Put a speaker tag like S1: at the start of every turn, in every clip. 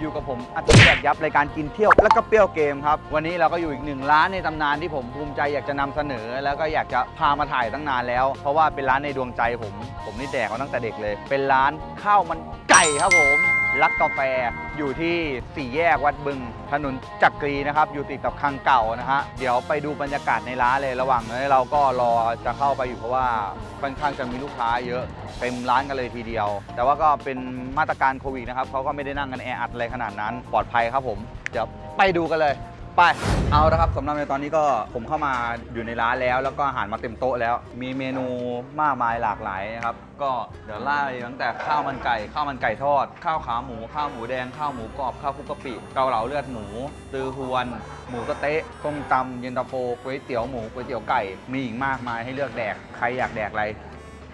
S1: อยู่กับผมอาทิตย์แยกยับรายการกินเที่ยวแล้วก็เปรี้ยวเกมครับ วันนี้เราก็อยู่อีกหนึ่งร้านในตำนานที่ผมภูมิใจอยากจะนำเสนอ แล้วก็อยากจะพามาถ่ายตั้งนานแล้ว เพราะว่าเป็นร้านในดวงใจผม ผมนี่แดกมาตั้งแต่เด็กเลย เป็นร้านข้าวมันไก่ครับผม รักกาแฟอยู่ที่สี่แยกวัดบึง ถนนจักรีนะครับ อยู่ติดกับคลังเก่านะฮะเดี๋ยวไปดูบรรยากาศในร้านเลยระหว่างนี้เราก็รอจะเข้าไปอยู่เพราะว่าค่อนข้างจะมีลูกค้าเยอะเต็มร้านกันเลยทีเดียว แต่ว่าก็เป็นมาตรการโควิดนะครับเขาก็ไม่ได้นั่งกันแออัดอะไรขนาดนั้นปลอดภัยครับผมเดี๋ยวไปดูกันเลย ไป เอาละครับสำหรับในตอนนี้ก็ผมเข้ามาอยู่ในร้านแล้ว แล้วก็อาหารมาเต็มโต๊ะแล้ว มีเมนูมากมายหลากหลายนะครับ ก็เดี๋ยวไล่ตั้งแต่ข้าวมันไก่ ข้าวมันไก่ทอด ข้าวขาหมู ข้าวหมูแดง ข้าวหมูกรอบ ข้าวคุกกะปิ เกาเหลาเลือดหมู ตือฮวน หมูสะเต๊ะต้มตำเย็นตาโฟก๋วยเตี๋ยวหมูก๋วยเตี๋ยวไก่ มีอีกมากมายให้เลือกแดก ใครอยากแดกอะไร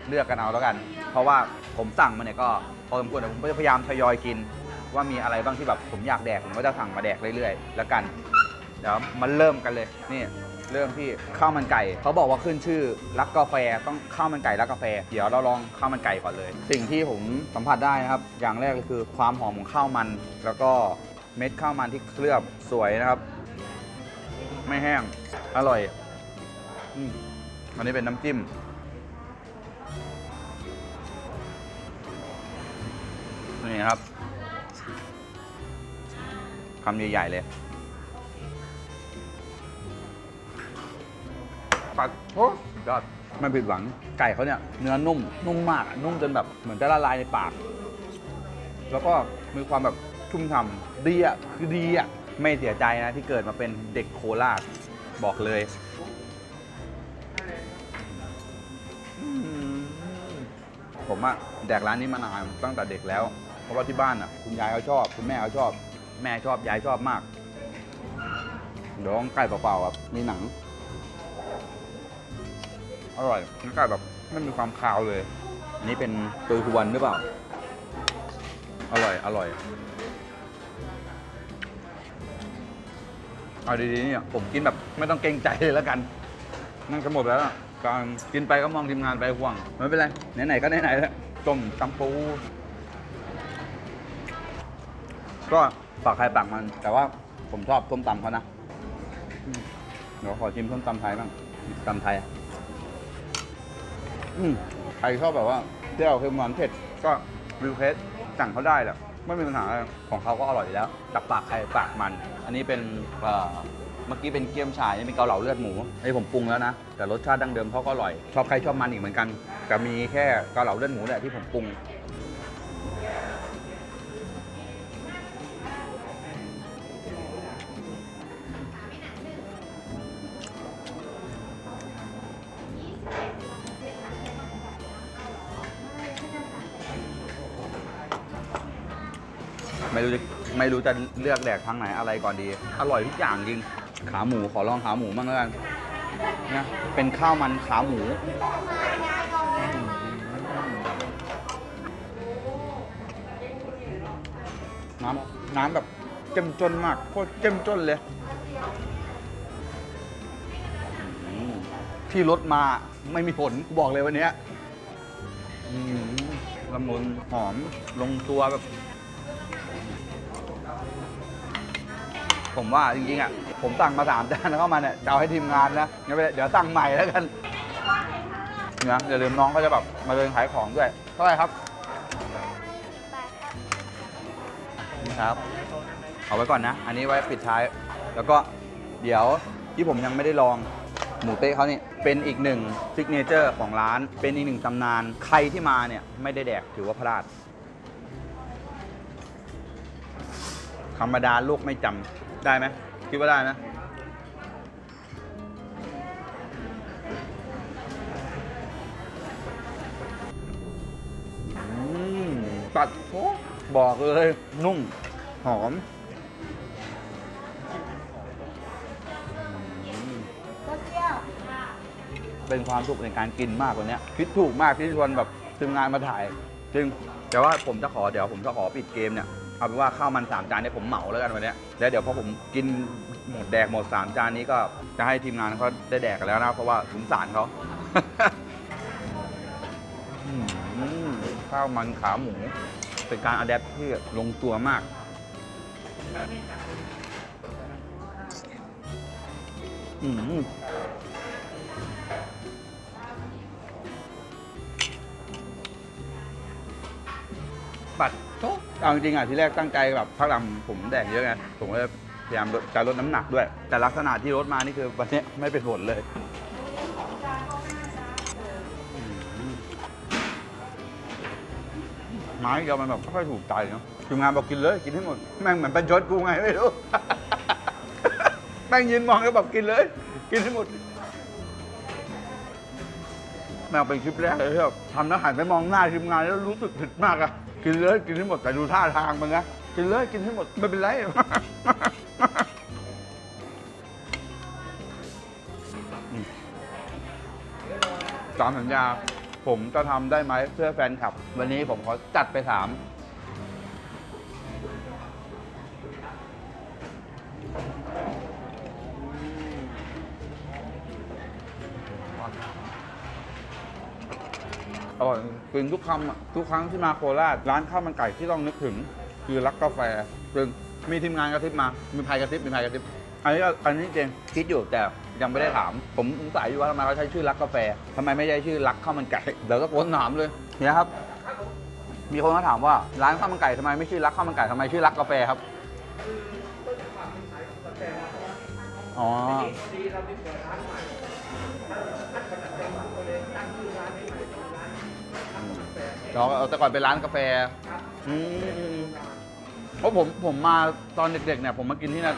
S1: เลือกกันเอาแล้วกัน เพราะว่าผมสั่งมาเนี่ยก็พอสมควรแต่ผมก็จะพยายามทยอยกิน ว่ามีอะไรบ้างที่แบบผมอยากแดกผมก็จะสั่งมาแดกเรื่อยๆ แล้วกัน เดี๋ยวมันเริ่มกันเลยนี่เริ่มที่ข้าวมันไก่ เขาบอกว่าขึ้นชื่อรักกาแฟต้องข้าวมันไก่รักกาแฟ เดี๋ยวเราลองข้าวมันไก่ก่อนเลย สิ่งที่ผมสัมผัสได้นะครับ อย่างแรกก็คือความหอมของข้าวมัน แล้วก็เม็ดข้าวมันที่เคลือบสวยนะครับ ไม่แห้งอร่อยอืมอันนี้เป็นน้ำจิ้มนี่ครับคำใหญ่ๆเลย ปัดโอ้ยอดไม่ผิดหวังไก่เขาเนี่ยเนื้อนุ่มนุ่มมากอะนุ่มจนแบบเหมือนจะละลายในปาก แล้วก็มีความแบบชุ่มฉ่ำดีอะคือดีอะไม่เสียใจนะที่เกิดมาเป็นเด็กโคราชบอกเลยอืมผมอะแดกร้านนี้มานานตั้งแต่เด็กแล้ว เพราะว่าที่บ้านอะคุณยายเขาชอบ คุณแม่เขาชอบ แม่ชอบยายชอบมากเดี๋ยวลองไก่เปล่าๆครับมีหนัง อร่อยน้ำไก่แบบไม่มีความคาวเลย อันนี้เป็นตือฮวนหรือเปล่า อร่อย อร่อย เอาดีๆเนี่ย ผมกินแบบไม่ต้องเกรงใจเลยแล้วกัน นั่งจะหมดแล้วอะการกินไปก็มองทีมงานไปห่วง ไม่เป็นไร ไหนๆก็ไหนๆแล้วต้มตำปู ก็ปากใครปากมัน แต่ว่าผมชอบต้มตำเขานะอืมเดี๋ยวขอชิมส้มตำไทยบ้างตำไทยอะ อืมใครชอบแบบว่าเปรี้ยวเค็มหวานเผ็ดก็รีเควสสั่งเขาได้แหละไม่มีปัญหาอะไรของเขาก็อร่อยอยู่แล้วจากปากใครปากมัน อันนี้เป็นเอ่อเมื่อกี้เป็นเกี๊ยมฉ่ายนี่เป็นเกาเหลาเลือดหมูไอ้ผมปรุงแล้วนะ แต่รสชาติดั้งเดิมเขาก็อร่อย ชอบใครชอบมันอีกเหมือนกัน แต่มีแค่เกาเหลาเลือดหมูแหละที่ผมปรุง ไม่รู้จะไม่รู้จะเลือกแดกทางไหนอะไรก่อนดี อร่อยทุกอย่างจริง ขาหมูขอลองขาหมูบ้างแล้วกันนะเป็นข้าวมันขาหมู น้ำน้ำแบบเจ้มจนมากโคตรเจ้มจนเลยที่รถมาไม่มีผลบอกเลยวันนี้ละมุนหอมลงตัวแบบ ผมว่าจริงๆอะผมสั่งมาสามจานเข้ามาเนี่ยจะเอาให้ทีมงานนะงั้นเดี๋ยวสั่งใหม่แล้วกันเนี่ยอย่าลืมน้องก็จะแบบมาเดินขายของด้วยเท่าไหร่ครับนี่ครับ เอาไว้ก่อนนะ อันนี้ไว้ปิดท้าย แล้วก็เดี๋ยวที่ผมยังไม่ได้ลองหมูเต๊ะเขานี่เป็นอีกหนึ่งซิกเนเจอร์ของร้าน เป็นอีกหนึ่งตำนาน ใครที่มาเนี่ยไม่ได้แดกถือว่าพลาดธรรมดาลูกไม่จำ ได้ไหมคิดว่าได้ไหมอืมตัดโอ้บอกเลย นุ่ม หอมอืมเป็นความสุขในการกินมากกว่านี้คิดถูกมากที่ชวนแบบทีมงานมาถ่าย จริง แต่ว่าผมจะขอเดี๋ยวผมจะขอปิดเกมเนี่ย เอาเป็นว่าข้าวมันสามจานเนี่ยผมเหมาแล้วกันวันเนี้ยแล้วเดี๋ยวพอผมกินหมดแดกหมดสามจานนี้ก็จะให้ทีมงานเขาได้แดกกันแล้วนะเพราะว่าสงสารเขา อืมข้าวมันขาหมู เป็นการอัดแอปที่ลงตัวมาก อืมปัด เอาจริงๆอะทีแรกตั้งใจแบบพักหลังผมแดกเยอะไงผมก็เลยพยายามลดจะลดน้ำหนักด้วย แต่ลักษณะที่ลดมานี่คือวันนี้ไม่เป็นผลเลยไม้เดียวมันแบบไม่ค่อยถูกใจเนาะทีมงานบอกกินเลยกินให้หมดแม่งเหมือนเป็นชดกูไงไม่รู้ แม่งยืนมองแล้วแบบกินเลย กินให้หมดแม่งเป็นคลิปแรกเลยที่แบบทำแล้วหันไปมองหน้าทีมงานแล้วรู้สึกผิดมากอะ กินเลยกินให้หมดแต่ดูท่าทางมันนะกินเลยกินให้หมดไม่เป็นไร ตามสัญญา ผมจะทำได้ไหมเพื่อแฟนคลับ วันนี้ผมขอจัดไปสาม อร่อยกินทุกคำทุกครั้งที่มาโคราชร้านข้าวมันไก่ที่ต้องนึกถึง คือรักกาแฟซึ่งมีทีมงานกระซิบมา มีพายกระซิบมีพายกระซิบอันนี้ก็อันนี้จริงคิดอยู่แต่ยังไม่ได้ถาม ผมสงสัยอยู่ว่าทำไมเขาใช้ชื่อรักกาแฟทำไมไม่ใช้ชื่อรักข้าวมันไก่เดี๋ยวก็โกนถามเลยเนี่ยครับ มีคนมาถามว่าร้านข้าวมันไก่ทำไมไม่ชื่อรักข้าวมันไก่ทำไมชื่อรักกาแฟครับ อ๋อเราแต่ก่อนเป็นร้านกาแฟอืมเพราะผมผมมาตอนเด็กๆเนี่ยผมมากินที่นั่น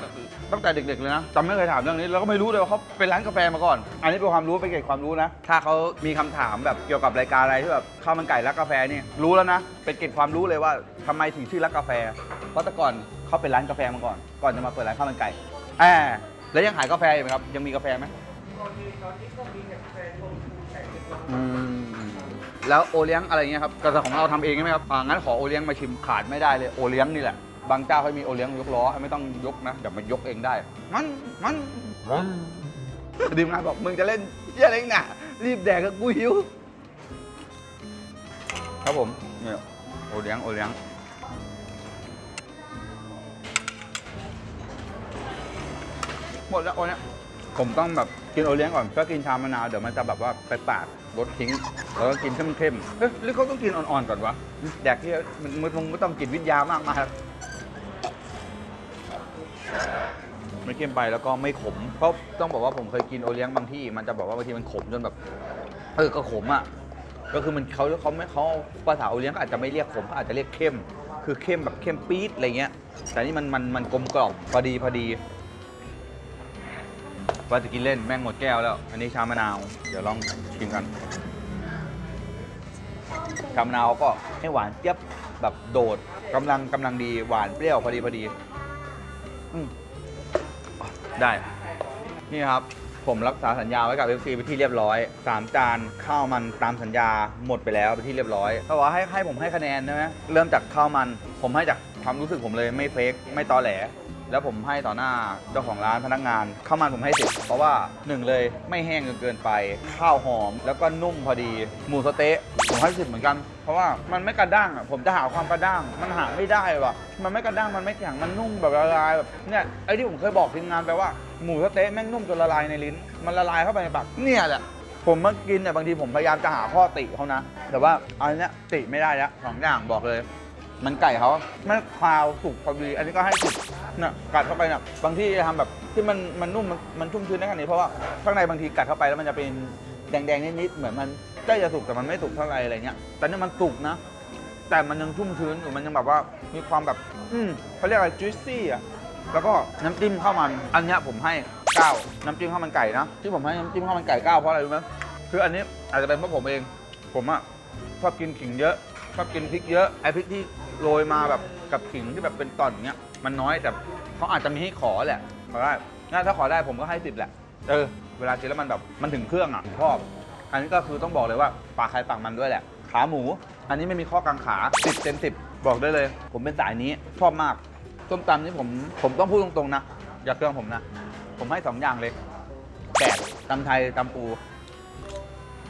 S1: ตั้งแต่เด็ก ๆ เลยนะจำไม่เคยถามเรื่องนี้แล้วก็ไม่รู้เลยว่าเขาเป็นร้านกาแฟมาก่อน อันนี้เป็นความรู้เป็นเกร็ดความรู้นะ ถ้าเขามีคำถามแบบเกี่ยวกับรายการอะไรที่แบบข้าวมันไก่รักกาแฟนี่รู้แล้วนะเป็นเกร็ดความรู้เลยว่าทำไมถึงชื่อรักกาแฟ เพราะแต่ก่อนเขาเป็นร้านกาแฟมาก่อน ก่อนจะมาเปิดร้านข้าวมันไก่แอบ แล้วยังขายกาแฟอยู่ไหมครับ ยังมีกาแฟไหมอืมแล้วโอเลี้ยงอะไรเงี้ยครับกระของเราทำเองใช่ไหมครับอ่างั้นขอโอเลี้ยงมาชิมขาดไม่ได้เลยโอเลี้ยงนี่แหละ บางเจ้าเขามีโอเลี้ยงยกล้อไม่ต้องยกนะเดี๋ยวมันยกเองได้ มันมันมันดีมงานบอกมึงจะเล่นเหี้ยอะไรหน่ะ รีบแดกกับกูหิว ครับผมเนี่ยโอเลี้ยงโอเลี้ยง หมดแล้วโอเนี้ยผมต้องแบบกินโอเลี้ยงก่อนก็กินชามะนาวเดี๋ยวมันจะแบบว่าไปปาดรสทิ้งแล้วก็กินเข้มๆเอ๊ะหรือเขาต้องกินอ่อนๆก่อนวะแดกที่มันมันมึงไม่ต้องกินวิทยามากมายไม่เค็มไปแล้วก็ไม่ขม เพราะต้องบอกว่าผมเคยกินโอเลี้ยงบางที่ มันจะบอกว่าบางทีมันขมจนแบบเออก็ขมอะก็คือมันเขาเขาไม่เขาภาษาโอเลี้ยงก็อาจจะไม่เรียกขมเขาอาจจะเรียกเข้ม คือเข้มแบบเข้มปี๊ดอะไรเงี้ย แต่นี่มันมันมันกลมกล่อมพอดีพอดี ว่าจะกินเล่นแม่งหมดแก้วแล้ว อันนี้ชามะนาว เดี๋ยวลองชิมกัน ชามะนาวก็ไม่หวานเจี๊ยบแบบโดดกำลังกำลังดีหวานเปรี้ยวพอดีพอดีอืมได้ นี่ครับ ผมรักษาสัญญาไว้กับ FC ไปที่เรียบร้อย 3 จานข้าวมันตามสัญญาหมดไปแล้วไปที่เรียบร้อยถ้าว่าให้ให้ผมให้คะแนนได้ไหมเริ่มจากข้าวมัน ผมให้จากความรู้สึกผมเลยไม่เฟกไม่ตอแหล แล้วผมให้ต่อหน้าเจ้าของร้านพนักงานข้าวมันผมให้สิบเพราะว่าหนึ่งเลยไม่แห้งจนเกินไป ข้าวหอมแล้วก็นุ่มพอดี หมูสะเต๊ะผมให้สิบเหมือนกัน เพราะว่ามันไม่กระด้างอะผมจะหาความกระด้าง มันหาไม่ได้ว่ะมันไม่กระด้างมันไม่แข็งมันนุ่มแบบละลายแบบเนี่ยไอ้ที่ผมเคยบอกทีมงานไปว่าหมูสะเต๊ะแม่งนุ่มจนละลายในลิ้น มันละลายเข้าไปในปากเนี่ยแหละผมมากินเนี่ยบางทีผมพยายามจะหาข้อติเขานะ แต่ว่าอันเนี้ยติไม่ได้แล้วสองอย่างบอกเลย มันไก่เขาไม่คาวสุกพอดี อันนี้ก็ให้สุกเนี่ยกัดเข้าไปเนี่ยบางที่ทำแบบที่มันมันนุ่มมันมันชุ่มชื้นได้ขนาดนี้เพราะว่าข้างในบางทีกัดเข้าไปแล้วมันจะเป็นแดงๆนิดๆเหมือนมันใกล้จะสุกแต่มันไม่สุกเท่าไหร่อะไรเงี้ยแต่นี่มันสุกนะ แต่มันยังชุ่มชื้นอยู่มันยังแบบว่ามีความแบบ อืมเขาเรียกอะไร juicy อะแล้วก็น้ำจิ้มข้าวมันอันเนี้ยผมให้9น้ำจิ้มข้าวมันไก่นะที่ผมให้น้ำจิ้มข้าวมันไก่9เพราะอะไรรู้ไหมคืออันนี้อาจจะเป็นเพราะผมเอง ผมอะชอบกินขิงเยอะชอบกินพริกเยอะไอพริกที่ โรยมาแบบกับขิงที่แบบเป็นตอนอย่างเงี้ยมันน้อยแต่เขาอาจจะมีให้ขอแหละขอได้งั้นถ้าขอได้ผมก็ให้สิบแหละเออเวลากินแล้วมันแบบมันถึงเครื่องอะชอบอันนี้ก็คือต้องบอกเลยว่าปากใครปากมันด้วยแหละ ขาหมู อันนี้ไม่มีข้อกังขาสิบเต็มสิบบอกได้เลย ผมเป็นสายนี้ชอบมากส้มตำนี่ผมผมต้องพูดตรงๆนะอย่าเครื่องผมนะผมให้สองอย่างเลยแปดตำไทยตำปู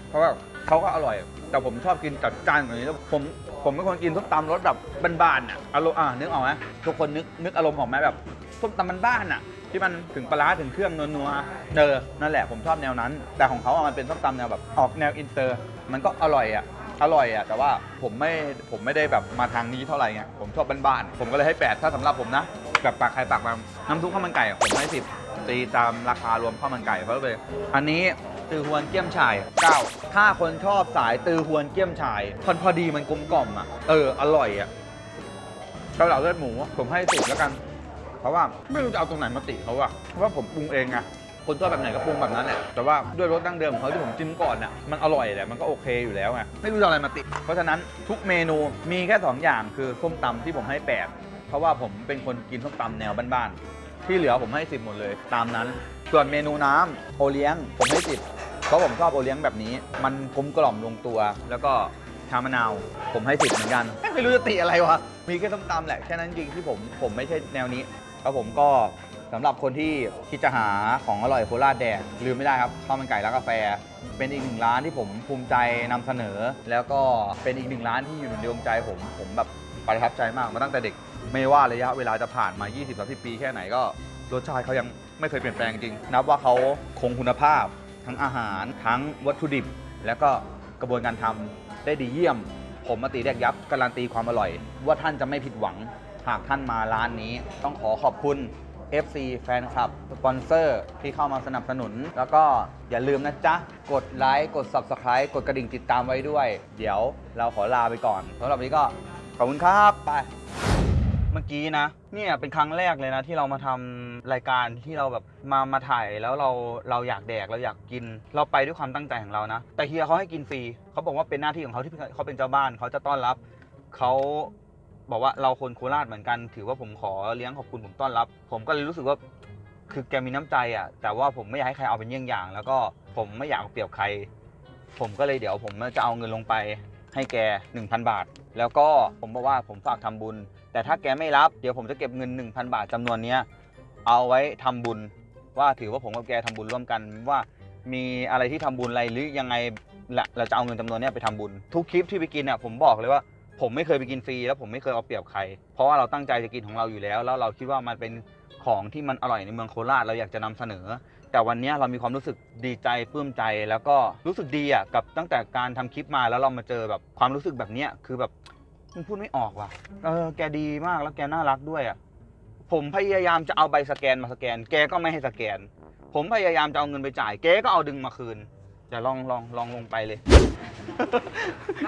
S1: เพราะว่า เขาก็อร่อย แต่ผมชอบกินจัดจ้านกว่านี้แล้วผมผมเป็นคนกินส้มตำรสแบบบ้านๆอะอารมณ์อะนึกออกไหมทุกคนนึกนึกอารมณ์ออกไหมแบบส้มตำบ้านๆอะ ที่มันถึงปลาร้าถึงเครื่องนัวๆเออนั่นแหละผมชอบแนวนั้น แต่ของเขาอะมันเป็นส้มตำแนวแบบออกแนวอินเตอร์ มันก็อร่อยอะอร่อยอะแต่ว่าผมไม่ผมไม่ได้แบบมาทางนี้เท่าไหร่ไงผมชอบบ้านๆผมก็เลยให้8ถ้าสำหรับผมนะแบบปากใครปากมันน้ำซุปข้าวมันไก่ผมให้สิบ ตีตามราคารวมข้าวมันไก่เพราเลยอันนี้ตือฮวนเกี๊ยมฉ่าย9ถ้าคนชอบสายตือฮวนเกี๊ยมฉ่ายพอพอดีมันกลมกล่อมอะ เออ อร่อยอะเกาเหลาเลือดหมู ผมให้สิบแล้วกัน เพราะว่าไม่รู้จะเอาตรงไหนมาติเขาอะเพราะว่าผมปรุงเองไงคนชอบแบบไหนก็ปรุงแบบนั้นแหละแต่ว่าด้วยรสดั้งเดิมของเขาที่ผมจิ้มก่อนน่ะมันอร่อยแหละมันก็โอเคอยู่แล้วไงไม่รู้จะอะไรมาติเพราะฉะนั้นทุกเมนูมีแค่สองอย่างคือส้มตำที่ผมให้แปดเพราะว่าผมเป็นคนกินส้มตำแนวบ้านๆ ที่เหลือผมให้สิบหมดเลย ตามนั้น ส่วนเมนูน้ำโอเลี้ยง ผมให้สิบเพราะผมชอบโอเลี้ยงแบบนี้ มันกลมกล่อมลงตัว แล้วก็ชามะนาว ผมให้สิบเหมือนกันไม่รู้จะติอะไรวะ มีแค่ส้มตำแหละแค่นั้นจริงที่ผมผมไม่ใช่แนวนี้ครับผมก็สำหรับคนที่คิดจะหาของอร่อยโคราชแดกลืมไม่ได้ครับข้าวมันไก่ร้านกาแฟ เป็นอีกหนึ่งร้านที่ผมภูมิใจนำเสนอ แล้วก็เป็นอีกหนึ่งร้านที่อยู่ในดวงใจผมผมแบบประทับใจมากมาตั้งแต่เด็ก ไม่ว่าระยะเวลาจะผ่านมา 20-30 ปีแค่ไหนก็รสชาติเขายังไม่เคยเปลี่ยนแปลงจริง นับว่าเขาคงคุณภาพ ทั้งอาหาร ทั้งวัตถุดิบ แล้วก็กระบวนการทำได้ดีเยี่ยม ผมมาตีแดกยับการันตีความอร่อย ว่าท่านจะไม่ผิดหวัง หากท่านมาร้านนี้ ต้องขอขอบคุณ FC แฟนคลับ สปอนเซอร์ที่เข้ามาสนับสนุน แล้วก็อย่าลืมนะจ๊ะ กดไลค์ กด Subscribe กดกระดิ่งติดตามไว้ด้วย เดี๋ยวเราขอลาไปก่อนสำหรับวันนี้ก็ขอบคุณครับ ไป เมื่อกี้นะ เนี่ยเป็นครั้งแรกเลยนะที่เรามาทำรายการที่เราแบบมามาถ่ายแล้วเราเราอยากแดกเราอยากกิน เราไปด้วยความตั้งใจของเรานะ แต่เฮียเขาให้กินฟรีเขาบอกว่าเป็นหน้าที่ของเขาที่เขาเป็นเจ้าบ้านเขาจะต้อนรับเขาบอกว่าเราคนโคราชเหมือนกัน ถือว่าผมขอเลี้ยงขอบคุณผมต้อนรับ ผมก็เลยรู้สึกว่าคือแกมีน้ำใจอะ แต่ว่าผมไม่อยากให้ใครเอาเป็นเยี่ยงอย่าง แล้วก็ผมไม่อยากเอาเปรียบใคร ผมก็เลยเดี๋ยวผมจะเอาเงินลงไปให้แก 1,000 บาท แล้วก็ผมบอกว่าผมฝากทำบุญ แต่ถ้าแกไม่รับเดี๋ยวผมจะเก็บเงิน 1,000 บาทจำนวนเนี้ยเอาไว้ทำบุญ ว่าถือว่าผมกับแกทำบุญร่วมกันว่ามีอะไรที่ทำบุญอะไรหรือยังไงละเราจะเอาเงินจำนวนนี้ไปทำบุญ ทุกคลิปที่ไปกินอะผมบอกเลยว่าผมไม่เคยไปกินฟรีแล้วผมไม่เคยเอาเปรียบใคร เพราะว่าเราตั้งใจจะกินของเราอยู่แล้ว แล้วเราคิดว่ามันเป็นของที่มันอร่อยในเมืองโคราชเราอยากจะนำเสนอ แต่วันนี้เรามีความรู้สึกดีใจปลื้มใจ แล้วก็รู้สึกดีอะกับตั้งแต่การทำคลิปมาแล้วเรามาเจอแบบความรู้สึกแบบเนี้ยคือแบบมันพูดไม่ออกว่ะเออแกดีมากแล้วแกน่ารักด้วยอะผมพยายามจะเอาใบสแกนมาสแกน แกก็ไม่ให้สแกน ผมพยายามจะเอาเงินไปจ่าย แกก็เอาดึงมาคืนเดี๋ยวลองลองลองลงไปเลย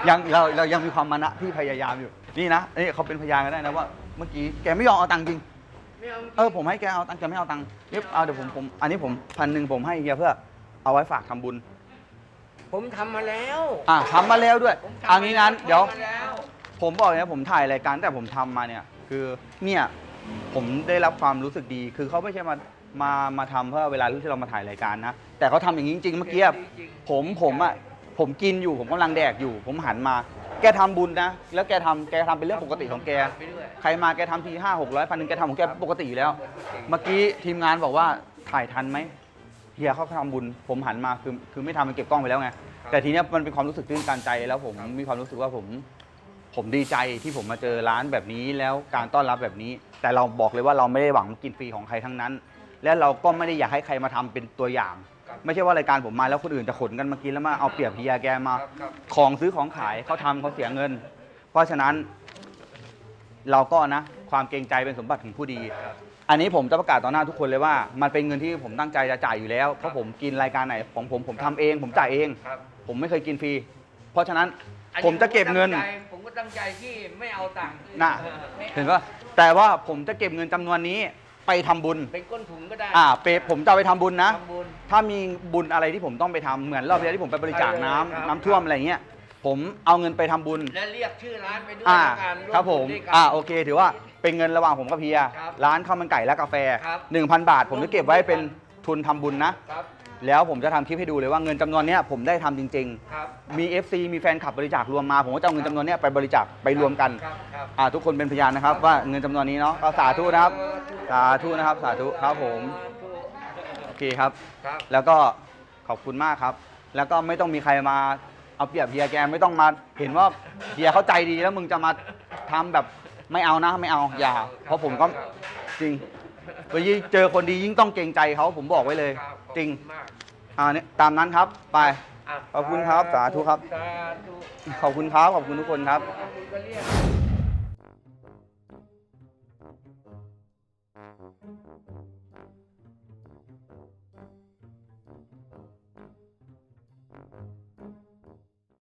S1: ยังเราเรายังมีความมานะที่พยายามอยู่ นี่นะนี่เขาเป็นพยานกันได้นะว่า เมื่อกี้แกไม่ยอมเอาตังค์จริง
S2: เอา
S1: เออผมให้แกเอาตังค์แกไม่เอาตังค์นี่เอาเดี๋ยวผมผมอันนี้ผมพันหนึ่งผมให้เฮียเพื่อเอาไว้ฝากทำบุญ
S2: ผมทำมาแล้ว
S1: อะทำมาแล้วด้วย
S2: ผมทำ
S1: เอางี้งั้น
S2: มา
S1: เดี๋ยว
S2: ทำมาแล้ว
S1: ผมบอกเลยนะผมถ่ายรายการแต่ผมทำมาเนี่ยคือเนี่ยผมได้รับความรู้สึกดี คือเขาไม่ใช่มามามาทำเพื่อเวลาที่เรามาถ่ายรายการนะแต่เขาทำอย่างนี้จริงๆเมื่อกี้อะ
S2: จริงๆ
S1: ผมผมอะผมกินอยู่ผมกำลังแดกอยู่ ผมหันมา แกทำบุญนะ แล้วแกทำแกทำเป็นเรื่องปกติของแก
S2: ไปด้วย
S1: ใครมาแกทำทีห้าหกร้อยพันหนึ่งแกทำของแกปกติอยู่แล้ว เมื่อกี้ทีมงานบอกว่าถ่ายทันไหมเฮียเขาทำบุญ ผมหันมาคือคือไม่ทำมันเก็บกล้องไปแล้วไง แต่ทีเนี้ยมันเป็นความรู้สึกตื้นตันใจแล้วผมมีความรู้สึกว่าผม ผมดีใจที่ผมมาเจอร้านแบบนี้แล้วการต้อนรับแบบนี้ แต่เราบอกเลยว่าเราไม่ได้หวังกินฟรีของใครทั้งนั้น และเราก็ไม่ได้อยากให้ใครมาทำเป็นตัวอย่าง
S2: ครับ
S1: ไม่ใช่ว่ารายการผมมาแล้วคนอื่นจะขนกันมากินแล้วมาเอาเปรียบเฮียแกมา
S2: ครับครับ
S1: ของซื้อของขายเขาทำเขาเสียเงิน เพราะฉะนั้น เราก็นะความเกรงใจเป็นสมบัติของผู้ดี อันนี้ผมจะประกาศต่อหน้าทุกคนเลยว่า มันเป็นเงินที่ผมตั้งใจจะจ่ายอยู่แล้ว เพราะผมกินรายการไหนของผมผมทำเอง ผมจ่ายเอง
S2: ครับ
S1: ผมไม่เคยกินฟรี เพราะฉะนั้น
S2: อันนี้
S1: ผมจะเก็บเงิน
S2: ตั้ใจผมก็ตั้งใจที่ไม่เอาตังค์
S1: น่ะ
S2: เออไม่เอา
S1: เห็นปะแต่ว่าผมจะเก็บเงินจำนวนนี้ ไปทำบุญ
S2: เป็นก้นถุงก็ได้
S1: อ่าเปผมจะเอาไปทำบุญนะ
S2: ทำบุญ
S1: ถ้ามีบุญอะไรที่ผมต้องไปทำเหมือนรอบที่แล้วที่ผมไปบริจาคน้ำ
S2: ครับ
S1: น้ำท่วมอะไรเงี้ยผมเอาเงินไปทำบุญ
S2: และเรียกชื่อร้านไปด้วย
S1: อ่า
S2: แล้วกันว
S1: ครับผม
S2: ญด้วยกัน
S1: อ่าโอเค ถือว่าเป็นเงินระหว่างผมกับเพีย
S2: ครับ
S1: ร้านข้าวมันไก่และกาแฟ
S2: ครับ
S1: 1,000 บาท ผมจะเก็บไว้เป็นทุนทำบุญนะ
S2: ครับ
S1: แล้วผมจะทำคลิปให้ดูเลยว่าเงินจำนวนเนี้ยผมได้ทำจริง
S2: ครับ
S1: ๆ มี FC มีแฟนคลับบริจาครวมมา ผมก็จะเอาเงินจำนวนเนี้ยไปบริจาคไปรวมกัน
S2: ครับครับ
S1: อ่าทุกคนเป็นพยานนะครับ ว่าเงินจำนวนนี้เนาะก็สาธุนะครับ สาธุนะครับ สาธุครับผมโอเคครับ
S2: ครับ
S1: แล้วก็ขอบคุณมากครับ แล้วก็ไม่ต้องมีใครมาเอาเปรียบเฮียแกไม่ต้องมาเห็นว่าเฮียเขาใจดีแล้วมึงจะมาทำแบบไม่เอานะไม่เอาอย่า เพราะผมก็จริงเวลาเจอคนดียิ่งต้องเกรงใจเขาผมบอกไว้เลย
S2: ครับ ขอบ
S1: จริง
S2: คุณมาก
S1: อ่าเนี่ยตามนั้นครับ ไปะขอบคุณครับสาธุครับ
S2: สาธุ
S1: ขอบคุณครับ ขอบคุณทุกคนครับ
S2: ขอบคุณก็เรียก